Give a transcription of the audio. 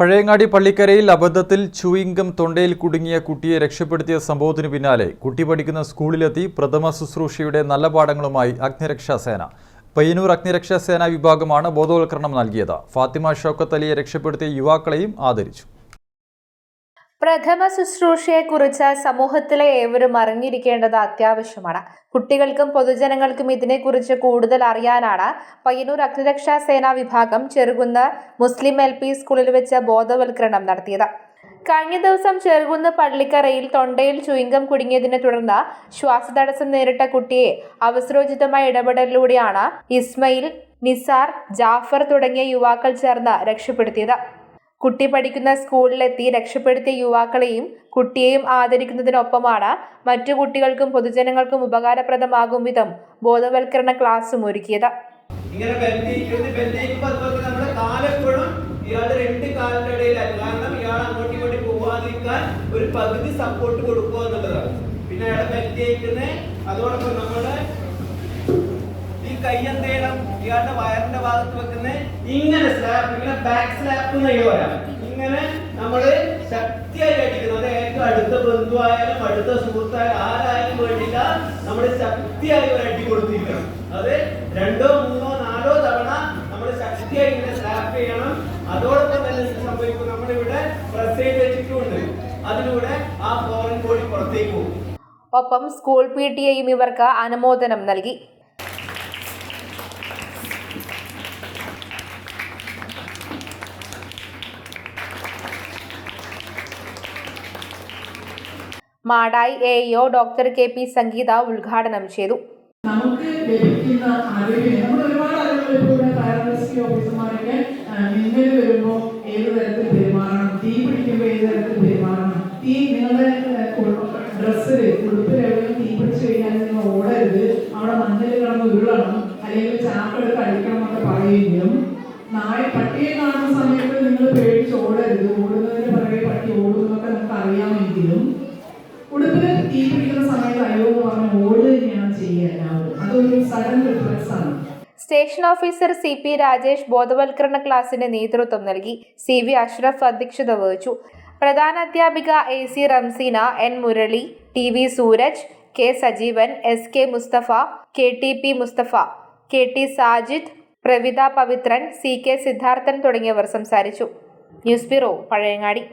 പഴയങ്ങാടി പള്ളിക്കരയിൽ അബദ്ധത്തിൽ ചൂയിങ്കം തൊണ്ടയിൽ കുടുങ്ങിയ കുട്ടിയെ രക്ഷപ്പെടുത്തിയ സംഭവത്തിന് പിന്നാലെ കുട്ടി പഠിക്കുന്ന സ്കൂളിലെത്തി പ്രഥമ ശുശ്രൂഷയുടെ നല്ല പാഠങ്ങളുമായി അഗ്നിരക്ഷാസേന പയ്യന്നൂർ അഗ്നിരക്ഷാ സേന വിഭാഗമാണ് ബോധവൽക്കരണം നൽകിയത്. ഫാത്തിമ ഷൗക്കത്ത് അലിയെ രക്ഷപ്പെടുത്തിയ യുവാക്കളെയും ആദരിച്ചു. പ്രഥമ ശുശ്രൂഷയെക്കുറിച്ച് സമൂഹത്തിലെ ഏവരും അറിഞ്ഞിരിക്കേണ്ടത് അത്യാവശ്യമാണ്. കുട്ടികൾക്കും പൊതുജനങ്ങൾക്കും ഇതിനെക്കുറിച്ച് കൂടുതൽ അറിയാനാണ് പയ്യന്നൂർ അഗ്നിരക്ഷാ സേനാ വിഭാഗം ചെറുകുന്ന് മുസ്ലിം എൽ പി സ്കൂളിൽ വെച്ച് ബോധവൽക്കരണം നടത്തിയത്. കഴിഞ്ഞ ദിവസം ചെറുകുന്ന് പള്ളിക്കരയിൽ തൊണ്ടയിൽ ചുയിങ്കം കുടുങ്ങിയതിനെ തുടർന്ന് ശ്വാസതടസ്സം നേരിട്ട കുട്ടിയെ അവസരോചിതമായ ഇടപെടലിലൂടെയാണ് ഇസ്മയിൽ നിസാർ ജാഫർ തുടങ്ങിയ യുവാക്കൾ ചേർന്ന് രക്ഷപ്പെടുത്തിയത്. കുട്ടി പഠിക്കുന്ന സ്കൂളിലെത്തി രക്ഷപ്പെടുത്തിയ യുവാക്കളെയും കുട്ടിയെയും ആദരിക്കുന്നതിനൊപ്പമാണ് മറ്റു കുട്ടികൾക്കും പൊതുജനങ്ങൾക്കും ഉപകാരപ്രദമാകും വിധം ബോധവൽക്കരണ ക്ലാസ്സും ഒരുക്കിയത്. ഇങ്ങനെ ബന്ധിക്കുന്നത് ബന്ധിക്കുമ്പോൾ അതുപോലെ നമ്മുടെ കാലെപ്പോഴും ഇയാളുടെ രണ്ട് കാലിന്റെ ഇടയിലാണ് കാരണം ഇയാൾ അങ്ങോട്ടും ഇങ്ങോട്ടും പോവാതിരിക്കാൻ ഒരു പകുതി സപ്പോർട്ട് കൊടുക്കുക എന്നുള്ളതാണ്. പിന്നെ അയാളെ ബന്ധിക്കുന്നത് അതോടൊപ്പം നമ്മുടെ ഈ കൈ ഇയാളുടെ വയറിന്റെ ഭാഗത്ത് വെക്കുന്ന ഇങ്ങനെ സ്ലാപ്പ് ഇങ്ങനെ ബാക്ക് സ്ലാപ്പ് എന്ന് പറയാം ഇങ്ങനെ നമ്മൾ ശക്തിയായി അടിക്കുന്നത് ഏറ്റവും അടുത്ത ബന്ധുവായാലും അടുത്ത സുഹൃത്തായാലും ആരായാലും വേണ്ടില്ല നമ്മൾ ശക്തിയായി ഒരു കൊടുത്തിരിക്കണം. അത് രണ്ടോ മൂന്നോ നാലോ തവണ നമ്മൾ ശക്തിയായി ഇങ്ങനെ സ്ലാപ്പ് ചെയ്യണം. അതോടൊപ്പം തന്നെ സംഭവിക്കും? നമ്മളിവിടെ പ്രസ് ചെയ്ത് വെച്ചിട്ടുണ്ട്. അതിലൂടെ ആ ഫോറിൻ ബോഡി പുറത്തേക്ക് പോകും. ഒപ്പം സ്കൂൾ പി ടി എയും ഇവർക്ക് അനുമോദനം നൽകി. Madayi A O doctor K P Sangeetha ഉദ്ഘാടനം ചെയ്തു. നമുക്ക് ലഭിക്കുന്ന അറിവിന് നമ്മൾ ഒരുപാട് വരുമ്പോൾ തരത്തിൽ ഡ്രസ്സിൽ ഓടരുത്. അല്ലെങ്കിൽ അടിക്കണം എന്നൊക്കെ പറയുമെങ്കിലും നായ പട്ടിയെ കാണുന്ന സമയത്ത് നിങ്ങൾ പേടിച്ച് ഓടരുത്. ഓടുന്നതിന് station officer C P Rajesh ബോധവൽക്കരണ ക്ലാസിന് നേതൃത്വം നൽകി. സി വി അഷ്റഫ് അധ്യക്ഷത വഹിച്ചു. പ്രധാന അധ്യാപിക A C Ramseena N Murali T V Sooraj K Sajeevan S K Musthafa K T P Musthafa K T Sajid Pravitha Pavithran C K Siddharthan തുടങ്ങിയവർ സംസാരിച്ചു. News bureau Pazhayangadi.